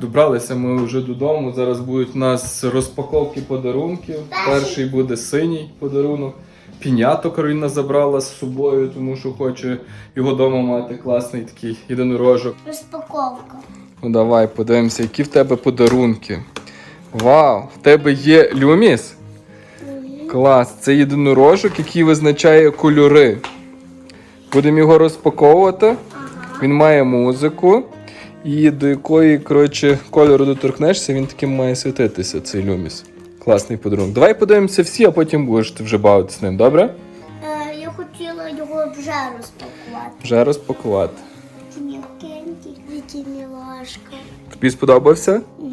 Добралися ми вже додому. Зараз будуть у нас розпаковки подарунків. Перший буде синій подарунок. Пінято Кароліна забрала з собою, тому що хоче його вдома мати класний такий єдинорожок. Розпаковка. Ну давай подивимося, які в тебе подарунки. Вау! В тебе є люміс? Клас! Це єдинорожок, який визначає кольори. Будемо його розпаковувати. Він має музику. І до якої, коротше, кольору доторкнешся, він таким має світитися, цей люміс. Класний подарунок. Давай подивимося всі, а потім будеш ти вже бавитися з ним, добре? Е, я хотіла його вже розпакувати. Вже розпакувати. М'якенький, який мілашка. Тобі сподобався? Угу.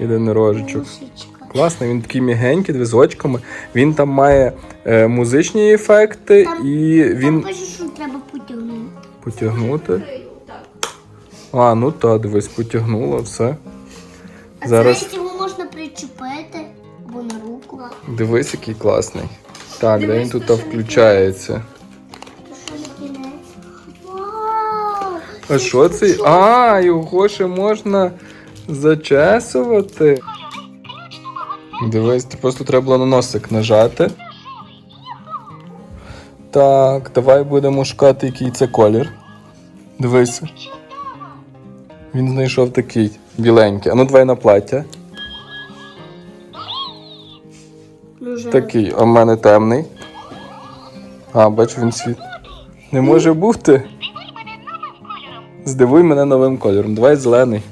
Єдинорожечок. Класний, він такий м'ягенький, візочками. Він там має е, музичні ефекти Там- і Він... він Там пише, що треба потягнути. потягнути. А, ну та, дивись, потягнула, все. А Зараз це його можна причепити або на руку. дивись, який класний. Так, де він Дивись, тут що включається? То що на кінець? Вау! А що це? А, його ще можна зачесувати. Дивись, ти просто треба було на носик нажати. Так, давай будемо шукати, який це колір. Дивись. Він знайшов такий біленький. А ну давай на плаття. Дуже Такий, а в мене темний. А, бачу, він світ. Не може бути. Здивуй мене новим кольором. Давай зелений.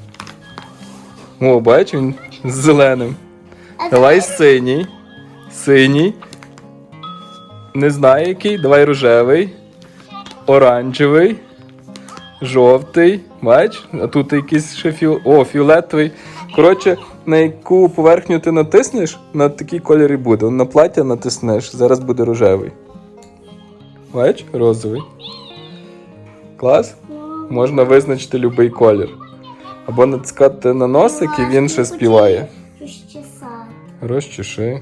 О, бач, він з зеленим. Давай синій. Синій. Не знаю який. Давай рожевий. Оранжевий. Жовтий. Бач? А тут якийсь ще фіол... О, фіолетовий. Коротше, на яку поверхню ти натиснеш, на такий колір і буде. На плаття натиснеш, зараз буде рожевий. Бач? Розовий. Клас? Можна визначити будь-який колір. Або натискати на носик і він ще співає. Розчесати. Розчеши.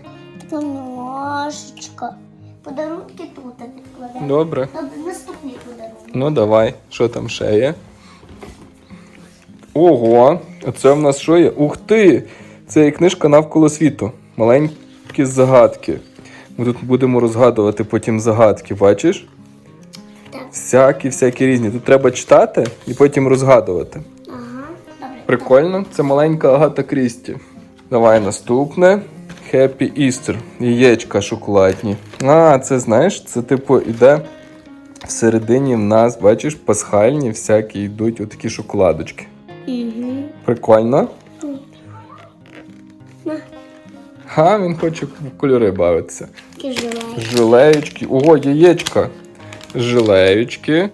Ножичка. Подарунки тут відкладемо. Добре. Добре, наступний подарунок. Ну давай, що там ще є? Ого, а це в нас що є? Ух ти! Це є книжка навколо світу. Маленькі загадки. Ми тут будемо розгадувати потім загадки, бачиш? Так. Всякі, всякі різні. Тут треба читати і потім розгадувати. Ага, добре. Прикольно, це маленька Агата Крісті. Давай наступне. Happy Easter. Яєчка шоколадні. А, це знаєш, це типу іде всередині в нас, бачиш, пасхальні всякі йдуть отакі шоколадочки. Угу. Прикольно. Ха, він хоче в кольори бавитися. Желаю. Жилеючки. Ого, яєчка. Жилеючки.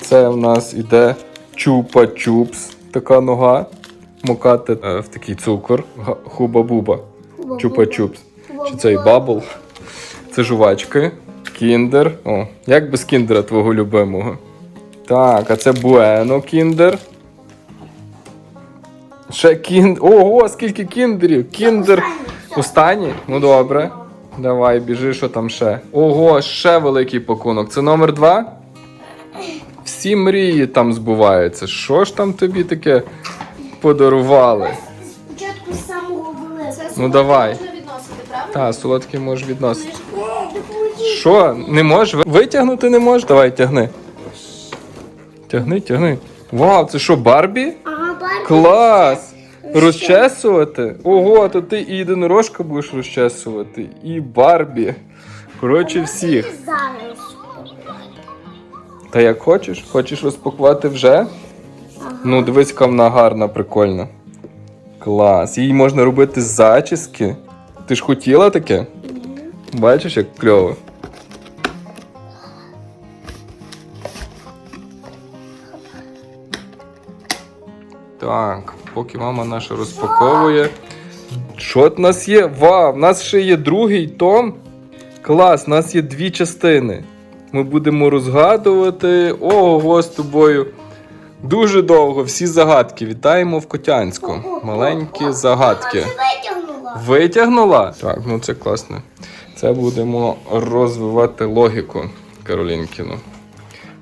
Це в нас іде чупа-чупс. Така нога. Мокати е, в такий цукор. Хуба-буба. Чупа-чупс. Чи цей бабл. Це жувачки. Кіндер. О, як без кіндера твого любимого. Так, а це Буено кіндер. Ще кіндер. Ого, скільки кіндерів! Кіндер. Останній? Ну добре. Давай, біжи, що там ще. Ого, ще великий пакунок. Це номер два? Всі мрії там збуваються. Що ж там тобі таке подарували? Спочатку з самого великого. Ну давай. Відносити, солодкий можеш відносити. Що? Не можеш? Витягнути не можеш? Давай, тягни. Тягни, тягни. Вау, це що, Барбі? Клас! Розчесувати? Ого, то ти і єдинорожка будеш розчесувати, і Барбі. Коротше, всіх. Зараз. Та як хочеш? Хочеш розпакувати вже? Ну, дивись, яка вона гарна, прикольна. Клас. Їй можна робити зачіски. Ти ж хотіла таке? Бачиш, як кльово. Так, поки мама наша розпаковує. Що в нас є? Вау, в нас ще є другий том. Клас, у нас є дві частини. Ми будемо розгадувати. Ого, з тобою. Дуже довго всі загадки. Вітаємо в Котянську. Маленькі загадки. Витягнула. Витягнула? Так, ну це класно. Це будемо розвивати логіку Каролінкіну.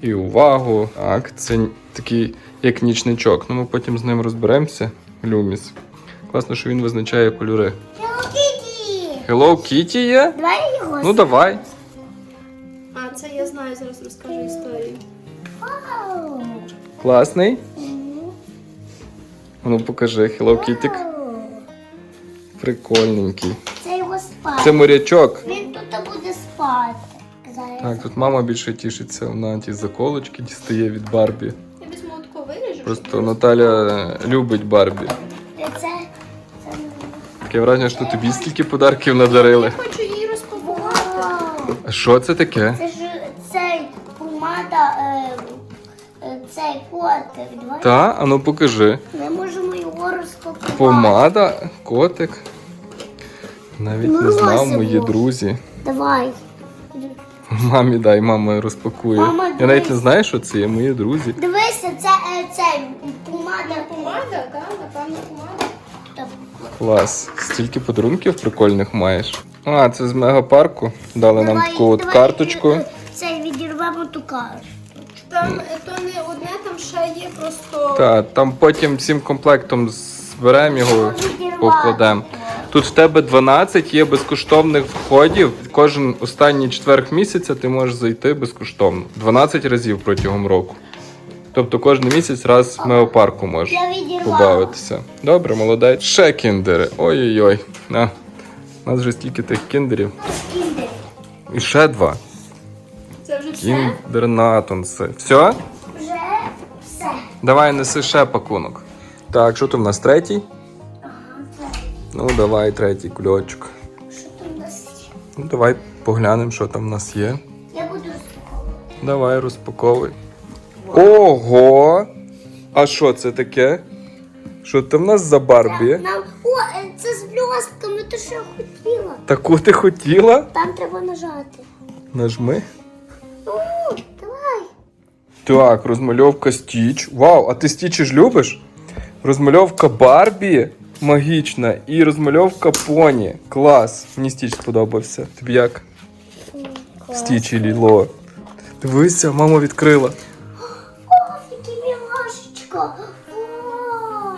І увагу. Так, це такий як нічничок. Ну ми потім з ним розберемося. Люміс. Класно, що він визначає кольори. Hello Kitty! Hello Kitty є? Давай його. Ну давай. А, це я знаю, зараз розкажу історію. Вау! Класний. Мгм. Ну покажи, Hello Kitty. Прикольненький. Це його спати. Це морячок. Він тут буде спати. Зараз. Так, тут мама більше тішиться, вона ті заколочки дістає від Барбі. Просто Наталя любить Барбі. Це, Таке враження, що тобі стільки подарків надарили. Я хочу її розпакувати. А що це таке? Це ж цей помада, е, е, цей котик. Давай. Та, а ну покажи. Ми можемо його розпакувати. Помада, котик. Навіть не знав, мої друзі. Давай. Мамі дай, мама розпакує. Мама, Я навіть не дивись. знаю, що це є, мої друзі. Дивися, це е, цей помада. Помада, так, напевно, помада. Так. Клас. Стільки подарунків прикольних маєш. А, це з мегапарку. Дали нам Давай, таку от давай, карточку. е, Цей відірвемо ту карту. Там е, то не одне, там ще є просто. Та, там потім всім комплектом зберемо його, Відірвати. покладемо. Тут в тебе 12 є безкоштовних входів. Кожен останній четверг місяця ти можеш зайти безкоштовно. 12 разів протягом року. Тобто кожен місяць раз в меопарку можеш побавитися. Добре, молодець. Ще кіндери. Ой-ой-ой. На. У нас вже стільки тих кіндерів. Кіндер. І ще два. Це вже все. Кіндер Натонси. Все? Вже все. Давай неси ще пакунок. Так, що тут в нас третій? Ну, давай третій кульочок. Що тут у нас є? Ну, давай поглянемо, що там в нас є. Я буду розпаковувати. Давай, розпаковуй. Ого! А що це таке? Що там в нас за Барбі? Нам... О, е, це з блістками, то що я хотіла. Таку ти хотіла? Там треба нажати. Нажми. О, давай. Так, розмальовка Стіч. Вау, а ти Стічі ж любиш? Розмальовка Барбі магічна і розмальовка поні. Клас. Мені Стіч сподобався. Тобі як? Стіч і Ліло. Дивися, мама відкрила. О, який мілашечка. Вау.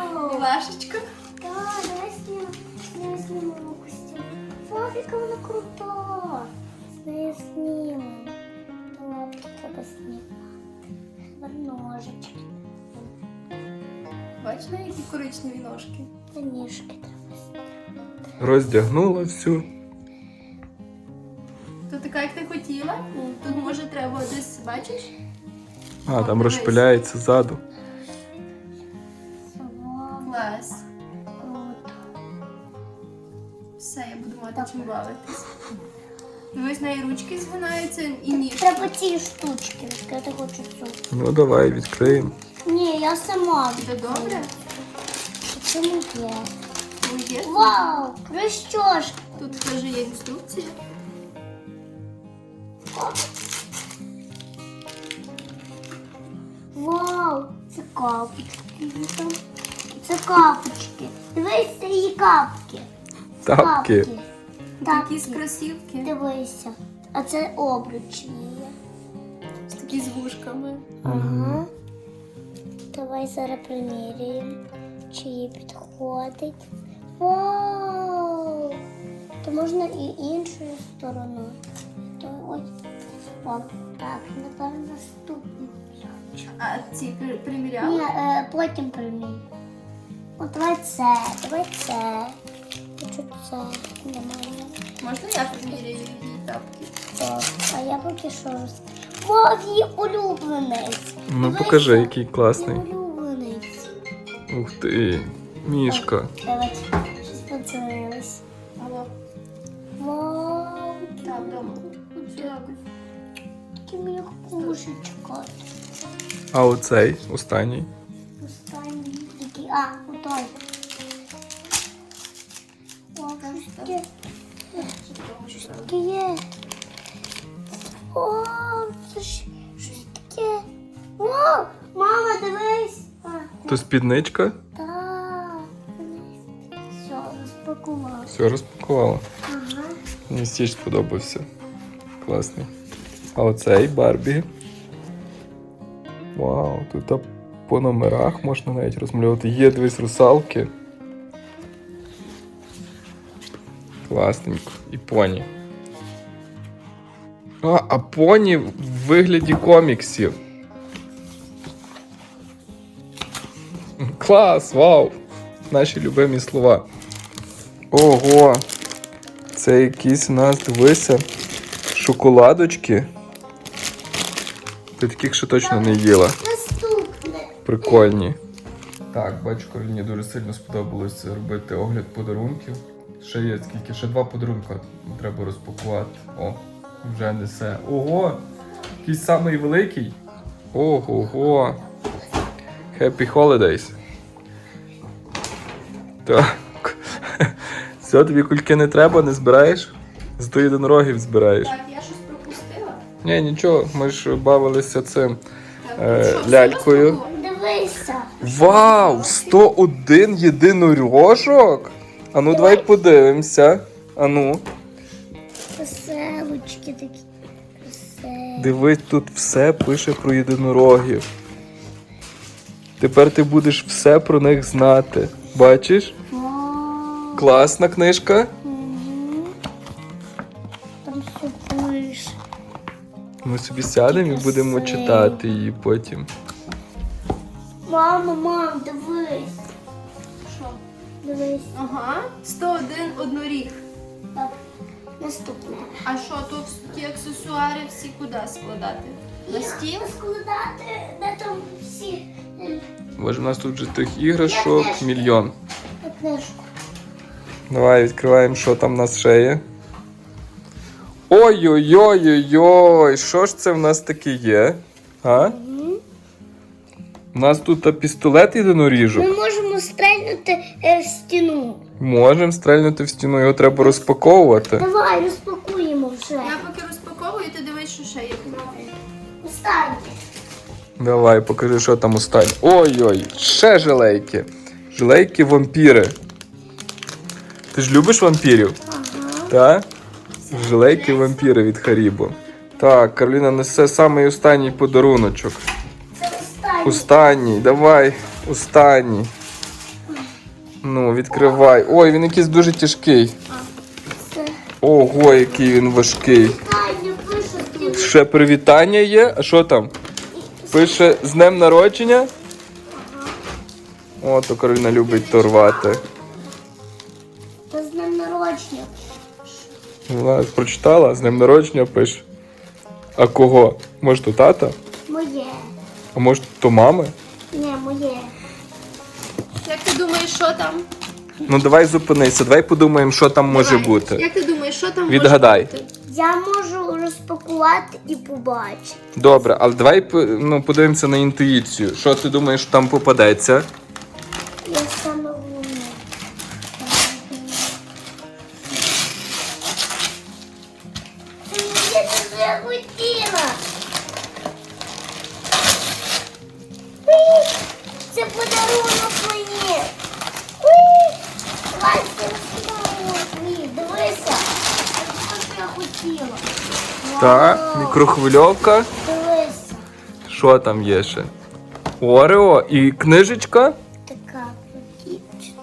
Так, давай знімемо. Давай знімемо костюм. Вау, вона крута. З нею знімемо. Лапки треба знімати. Тепер ножички. Бачила, які коричневі ножки. Та ніжки треба. Роздягнула всю. То така, як ти хотіла. Тут може треба десь, бачиш? А, там розшпиляється ззаду. Клас. круто. Все, я буду мати чим бавитись. Дивись, неї ручки згинаються і ніж. Треба ці штучки відкрити хочу цю. Ну давай відкриємо. Я сама. Це добре? Це не є. Ну, є. Вау, ну що ж, Тут теж є інструкція. вау, це капочки. Це капочки. Дивись, це її капки. Тапки. Такі з кросівки. Дивися. А це обручні є. Такі з вушками. Ага. Давай зараз приміряємо, чи їй підходить. Вау! То можна і іншою стороною. То ось. О, так, напевно, наступний. А ці при- Ні, приміряли? е, потім примій. О, давай це, давай це. Хочу це. Немає. Можна я приміряю її тапки? Так, а я поки що. Вау, її улюбленець. Ну покажи, який класний. Ух ти, мішка. Давай, щось подзвонилось. Алло. Вау, Так. Дякую. А оцей. Останній мама, дивись. То спідничка. так. Все, розпакувала. Все розпакувала. Ага. Мені стіч сподобався. Класний. А оцей Барбі. Вау, тут по номерах можна навіть розмальовувати. Є дивись русалки. Класненько. І поні. А, а поні в вигляді коміксів. Клас, вау! Наші любимі слова. Ого! Це якісь у нас, дивися, шоколадочки. Ти таких ще точно не їла. Наступне. Прикольні. Так, бачу, Кароліні дуже сильно сподобалося робити огляд подарунків. Ще є скільки, ще два подарунка треба розпакувати. О, вже несе. Ого! Якийсь самий великий. Ого-го. Happy Holidays. Так. Все, тобі кульки не треба, не збираєш? Зато єдинорогів збираєш. Так, я щось пропустила. Ні, нічого, ми ж бавилися цим Е, лялькою. Дивися. Вау! 101 єдинорожок? Ану, давай подивимося. Ану, Веселочки такі. Дивись, тут все пише про єдинорогів. Тепер ти будеш все про них знати. Бачиш? Вау. Класна книжка. Мгм. Там все пише. Ми собі сядемо і будемо Красиво. читати її потім. Мама, мам, дивись. Що? Дивись. Ага, 101 одноріг. Так. Наступне. А що тут ті аксесуари всі куди складати? На стіл? Складати, де там всі Боже, у нас тут же тих іграшок мільйон. книжку. Давай відкриваємо, що там в нас ще є. Ой-ой-ой-ой-ой! Що ж це в нас таке є? А? У нас тут а, пістолет єдиноріжок. Ми можемо стрельнути е, в стіну. Можемо стрельнути в стіну, його треба розпаковувати. Давай, розпакуємо вже. Я поки розпаковую, ти дивись, що ще є. Останнє. Давай, покажи, що там останнє. Ой-ой, ще жилейки. Жилейки вампіри. Ти ж любиш вампірів? Ага. Так? Жилейки вампіри від Харібо. Так, Кароліна несе самий останній подаруночок. Це останнє. Останній, давай, останній. Ну, відкривай. Ой, він якийсь дуже тяжкий. Ого, який він важкий. Ще привітання є. А що там? Пише з днем народження. О, то Кароліна любить то рвати. Та з днем народження. Вона прочитала, з днем народження пише. А кого? Може, то тата? Моє. А може, то мами? Ні, моє. Як ти думаєш, що там? Ну давай зупинися, давай подумаємо, що там може бути. Як ти думаєш, що там Відгадай. може бути? Я можу розпакувати і побачити. Добре, але давай ну, подивимося на інтуїцію. Що ти думаєш, там попадеться? Я саме головне. Я тебе хотіла. Так, мікрохвильовка. Що там є ще? Орео і книжечка Така дівчина.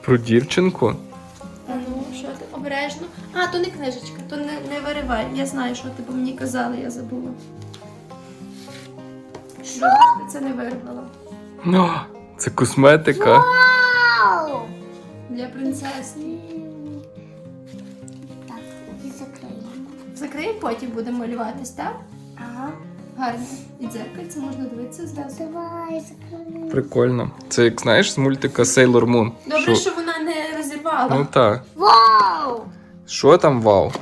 про дівчинку. А ну, що ти обережно? А, то не книжечка, то не, не виривай. Я знаю, що ти по мені казала, я забула. Що? Ти це не вирвала. О, це косметика. Вау! Для принцеси. Закриємо, потім будемо малюватись, так? Ага. Гарно. І дзеркальце можна дивитися зразу. Давай, закриємо. Прикольно. Це як знаєш з мультика Sailor Moon. Добре, що вона не розірвала. Ну так. Вау! Що там вау?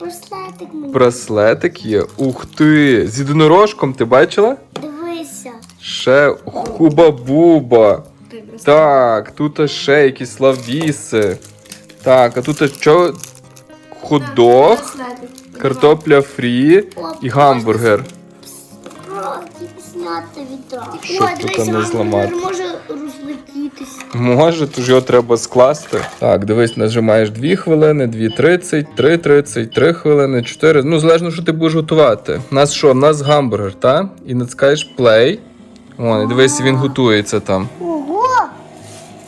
Браслетик мені. Браслетик є. Ух ти! З єдинорожком ти бачила? Дивися. Ще хуба-буба. Так, тут ще якісь лавіси. Так, а тут що? Хот-дог, картопля фрі і гамбургер. Щоб тут не зламати. може розлетітись. Може, тож його треба скласти. Так, дивись, нажимаєш 2 хвилини, 2.30, 3.30, 3 хвилини, 4. Ну, залежно, що ти будеш готувати. У нас що? У нас гамбургер, так? І натискаєш play. Вон, і дивись, він готується там. Ого!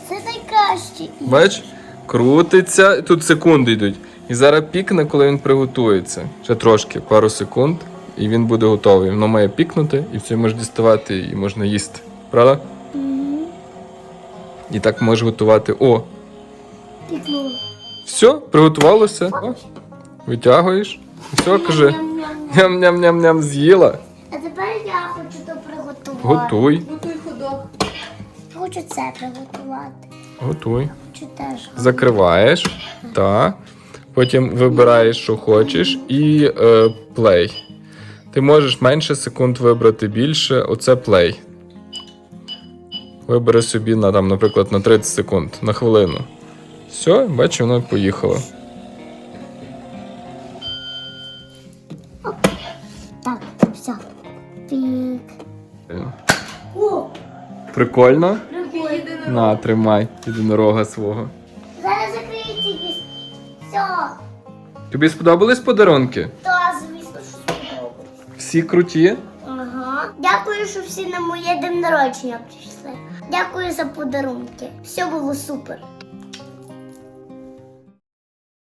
Це найкраще. Бач? Крутиться, тут секунди йдуть. І зараз пікне, коли він приготується. Ще трошки, пару секунд, і він буде готовий. Воно має пікнути, і все можеш діставати і можна їсти. Правда? І так можеш готувати. О, Пікнула. все, приготувалося. О, витягуєш. Все, каже. Ням-ням-ням-ням з'їла. А тепер я хочу то приготувати. Готуй, Готуй ходок. Хочу це приготувати. готуй. Хочу теж. Закриваєш. Так. Потім вибираєш, що хочеш, і е, плей. Ти можеш менше секунд вибрати більше. Оце плей. Вибери собі на там, наприклад, на 30 секунд, на хвилину. Все, бачу, воно поїхало. Так, все. Пік. Прикольно? прикольно. На, тримай єдинорога свого. Тобі сподобались подарунки? Та, звісно, що сподобалось. Всі круті? Ага. Дякую, що всі на моє день народження прийшли. Дякую за подарунки. Все було супер.